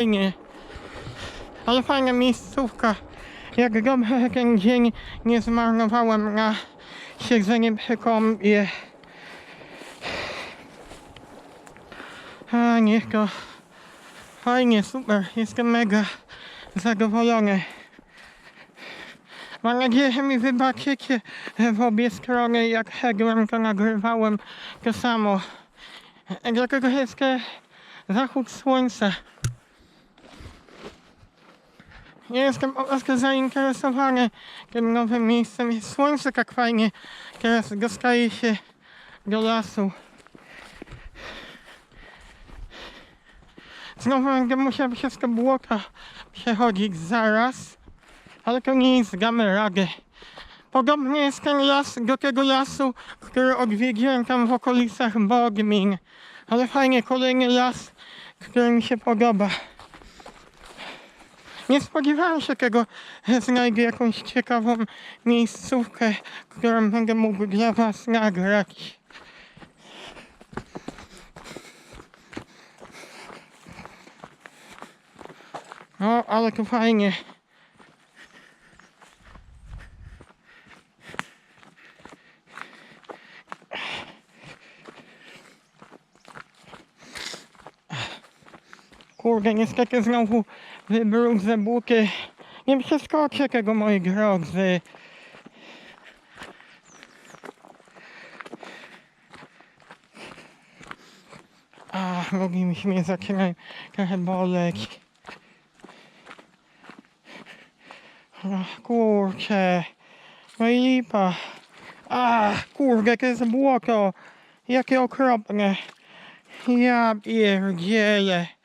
fajnie. Ale fajna miejscówka. Jak dobrze ten dzień nie zmarnowałem na siedzenie przy kąpie. A niech to fajnie, super, jestem mega zadowolony. Mam nadzieję, że mi wybaczycie w obie strony, jak szedłem, to nagrywałem to samo. Dlatego jest zachód słońca. Ja jestem po prostu zainteresowany tym nowym miejscem. I Słońce tak fajnie teraz dostaje się do lasu. Znowu będę musiał przez te błota przechodzić zaraz, ale to nie jest, damy radę. Podobnie jest ten las do tego lasu, który odwiedziłem tam w okolicach Bodmin. Ale fajnie, kolejny las, który mi się podoba. Nie spodziewałem się tego, że znajdę jakąś ciekawą miejscówkę, którą będę mógł dla Was nagrać. No, ale to fajnie. Kurde, niestety znowu wybrudzę buty. Nie przeskoczę tego, moi drodzy. A, nogi mi się zaczynają trochę boleć. Ach, kurczę. No i lipa. A, kurde, to jest błoto. Jakie okropne. Ja pierdzielę.